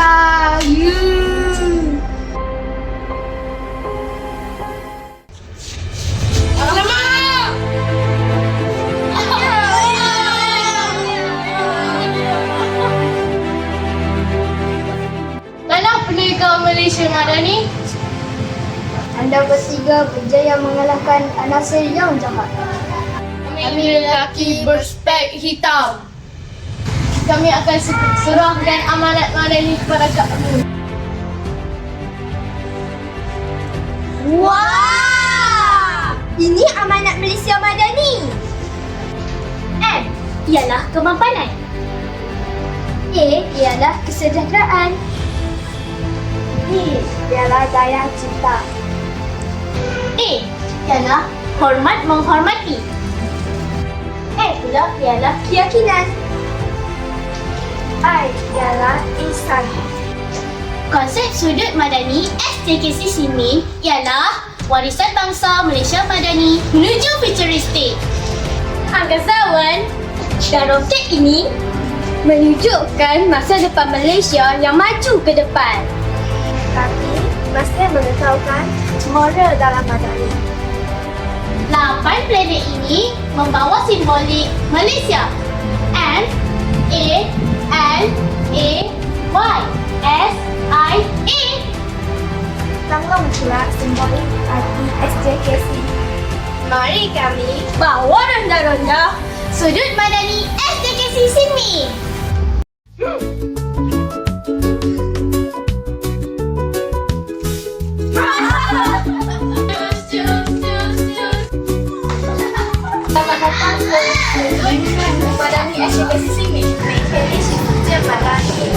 Cantiklah. You. Alamak! Mana penegak Malaysia Madani? Anda bertiga berjaya mengalahkan Anasir yang jahat. Kami lelaki berspek hitam. Kami akan se- serahkan amanat Madani kepada kamu. Wah! Ini amanat Malaysia Madani. M ialah kemampanan. A ialah kesejahteraan. B ialah daya cipta. A ialah hormat menghormati. A pula ialah keyakinan. Ialah insan. Konsep sudut madani SJKC sini ialah warisan bangsa Malaysia Madani menuju futuristik. Angkasawan dan roket ini menunjukkan masa depan Malaysia yang maju ke depan. Kami masih mengekalkan moral dalam madani. Lapan planet ini membawa simbolik Malaysia. Y S I E. Langgam juga simbol I S J K C. Mari kami bawa ronda-ronda sudut madani S J K C sini. Kepada ni asyik kasi sini asyik sini